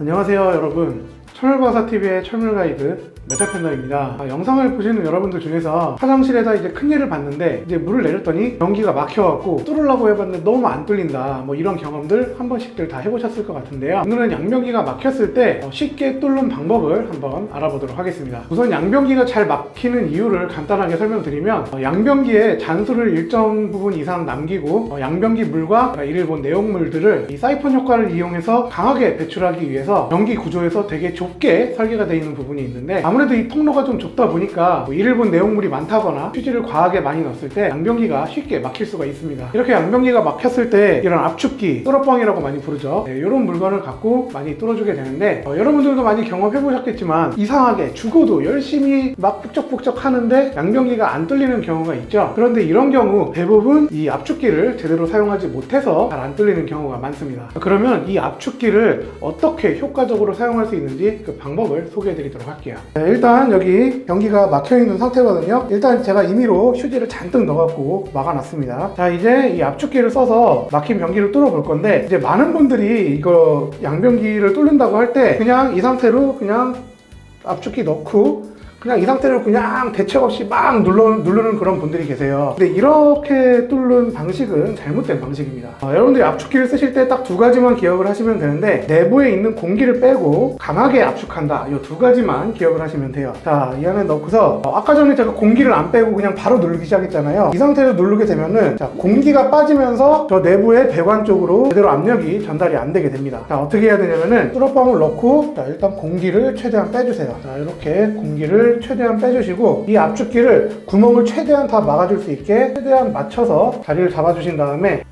안녕하세요 여러분 철물바사TV의 철물가이드 메타팬더입니다. 아, 영상을 보시는 여러분들 중에서 화장실에다 이제 큰일을 봤는데 이제 물을 내렸더니 변기가 막혀갖고 뚫으려고 해봤는데 너무 안 뚫린다. 뭐 이런 경험들 한 번씩들 다 해보셨을 것 같은데요. 오늘은 양변기가 막혔을 때 어, 쉽게 뚫는 방법을 한번 알아보도록 하겠습니다. 우선 양변기가 잘 막히는 이유를 간단하게 설명드리면 어, 양변기에 잔수를 일정 부분 이상 남기고 어, 양변기 물과 이를 본 내용물들을 이 사이폰 효과를 이용해서 강하게 배출하기 위해서 변기 구조에서 되게 좁게 설계가 되어 있는 부분이 있는데 아무래도 이 통로가 좀 좁다 보니까 뭐 이를 본 내용물이 많다거나 휴지를 과하게 많이 넣었을 때 양변기가 쉽게 막힐 수가 있습니다. 이렇게 양변기가 막혔을 때 이런 압축기 뚫어뻥이라고 많이 부르죠. 네, 이런 물건을 갖고 많이 뚫어주게 되는데 어, 여러분들도 많이 경험해 보셨겠지만 이상하게 죽어도 열심히 막 북적북적 하는데 양변기가 안 뚫리는 경우가 있죠. 그런데 이런 경우 대부분 이 압축기를 제대로 사용하지 못해서 잘 안 뚫리는 경우가 많습니다. 그러면 이 압축기를 어떻게 효과적으로 사용할 수 있는지 그 방법을 소개해 드리도록 할게요. 네, 일단 여기 변기가 막혀 있는 상태거든요. 일단 제가 임의로 휴지를 잔뜩 넣어갖고 막아놨습니다. 자 이제 이 압축기를 써서 막힌 변기를 뚫어 볼 건데 이제 많은 분들이 이거 양변기를 뚫는다고 할 때 그냥 이 상태로 그냥 압축기 넣고 그냥 이 상태로 그냥 대책 없이 막 눌러, 누르는 그런 분들이 계세요. 근데 이렇게 뚫는 방식은 잘못된 방식입니다. 어, 여러분들이 압축기를 쓰실 때 딱 두 가지만 기억을 하시면 되는데 내부에 있는 공기를 빼고 강하게 압축한다. 이 두 가지만 기억을 하시면 돼요. 자, 이 안에 넣고서 어, 아까 전에 제가 공기를 안 빼고 그냥 바로 누르기 시작했잖아요. 이 상태로 누르게 되면은 자, 공기가 빠지면서 저 내부의 배관 쪽으로 제대로 압력이 전달이 안 되게 됩니다. 자, 어떻게 해야 되냐면은 뚫어뻥을 넣고 자, 일단 공기를 최대한 빼주세요. 자, 이렇게 공기를 최대한 빼주시고 이 압축기를 구멍을 최대한 다 막아줄 수 있게 최대한 맞춰서 자리를 잡아주신 다음에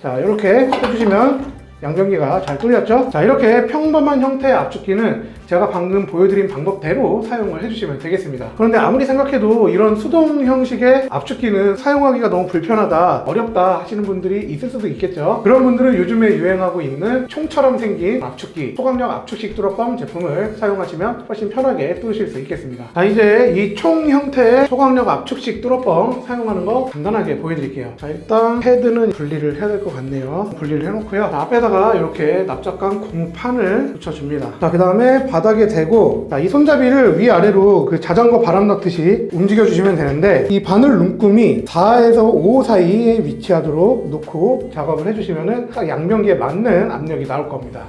자 이렇게 해주시면 양변기가 잘 뚫렸죠? 자 이렇게 평범한 형태의 압축기는 제가 방금 보여드린 방법대로 사용을 해주시면 되겠습니다. 그런데 아무리 생각해도 이런 수동 형식의 압축기는 사용하기가 너무 불편하다 어렵다 하시는 분들이 있을 수도 있겠죠? 그런 분들은 요즘에 유행하고 있는 총처럼 생긴 압축기 소각력 압축식 뚫어뻥 제품을 사용하시면 훨씬 편하게 뚫으실 수 있겠습니다. 자 이제 이 총 형태의 소각력 압축식 뚫어뻥 사용하는 거 간단하게 보여드릴게요. 자 일단 헤드는 분리를 해야 될 것 같네요. 분리를 해놓고요. 자, 앞에다 가 이렇게 납작한 공판을 붙여줍니다. 자 그 다음에 바닥에 대고 자, 이 손잡이를 위아래로 그 자전거 바람 넣듯이 움직여 주시면 되는데 이 바늘 눈금이 4에서 5 사이에 위치하도록 놓고 작업을 해주시면은 딱 양변기에 맞는 압력이 나올 겁니다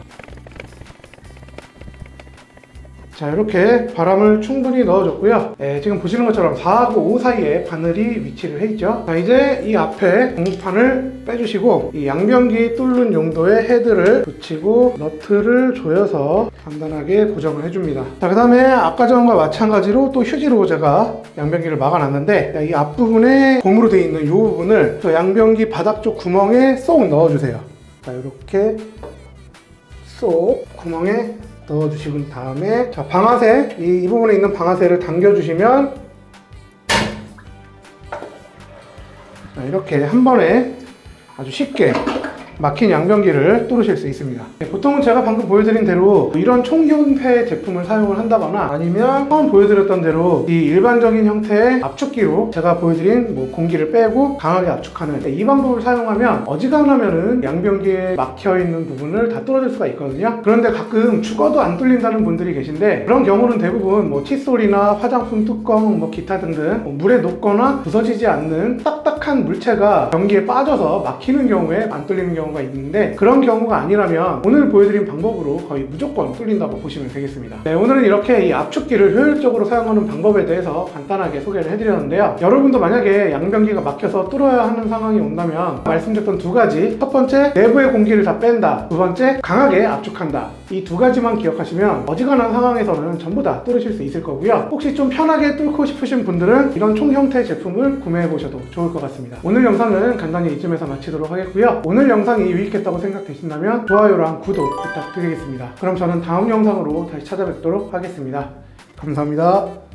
자 이렇게 바람을 충분히 넣어줬고요. 예, 지금 보시는 것처럼 4하고 5 사이에 바늘이 위치를 해 있죠. 자 이제 이 앞에 공판을 빼주시고 이 양변기 뚫는 용도의 헤드를 붙이고 너트를 조여서 간단하게 고정을 해줍니다. 자그 다음에 아까 전과 마찬가지로 또 휴지로 제가 양변기를 막아놨는데 이 앞부분에 고무로 되어 있는 이 부분을 저 양변기 바닥 쪽 구멍에 쏙 넣어주세요. 자 이렇게 쏙 구멍에 넣어주시고 다음에 자 방아쇠 이, 이 부분에 있는 방아쇠를 당겨주시면 자, 이렇게 한 번에 아주 쉽게 막힌 양변기를 뚫으실 수 있습니다. 네, 보통은 제가 방금 보여드린 대로 이런 총 형태 제품을 사용을 한다거나 아니면 처음 보여드렸던 대로 이 일반적인 형태의 압축기로 제가 보여드린 뭐 공기를 빼고 강하게 압축하는 네, 이 방법을 사용하면 어지간하면은 양변기에 막혀 있는 부분을 다 뚫어줄 수가 있거든요. 그런데 가끔 죽어도 안 뚫린다는 분들이 계신데 그런 경우는 대부분 뭐 칫솔이나 화장품 뚜껑 뭐 기타 등등 뭐 물에 녹거나 부서지지 않는 딱딱한 물체가 변기에 빠져서 막히는 경우에 안 뚫리는 경우 가 있는데 그런 경우가 아니라면 오늘 보여드린 방법으로 거의 무조건 뚫린다고 보시면 되겠습니다. 네, 오늘은 이렇게 이 압축기를 효율적으로 사용하는 방법에 대해서 간단하게 소개를 해드렸는데요. 여러분도 만약에 양변기가 막혀서 뚫어야 하는 상황이 온다면 말씀드렸던 두 가지 첫 번째 내부의 공기를 다 뺀다 두 번째 강하게 압축한다 이 두 가지만 기억하시면 어지간한 상황에서는 전부 다 뚫으실 수 있을 거고요. 혹시 좀 편하게 뚫고 싶으신 분들은 이런 총 형태의 제품을 구매해 보셔도 좋을 것 같습니다. 오늘 영상은 간단히 이쯤에서 마치도록 하겠고요. 오늘 영상이 유익했다고 생각되신다면 좋아요랑 구독 부탁드리겠습니다. 그럼 저는 다음 영상으로 다시 찾아뵙도록 하겠습니다. 감사합니다.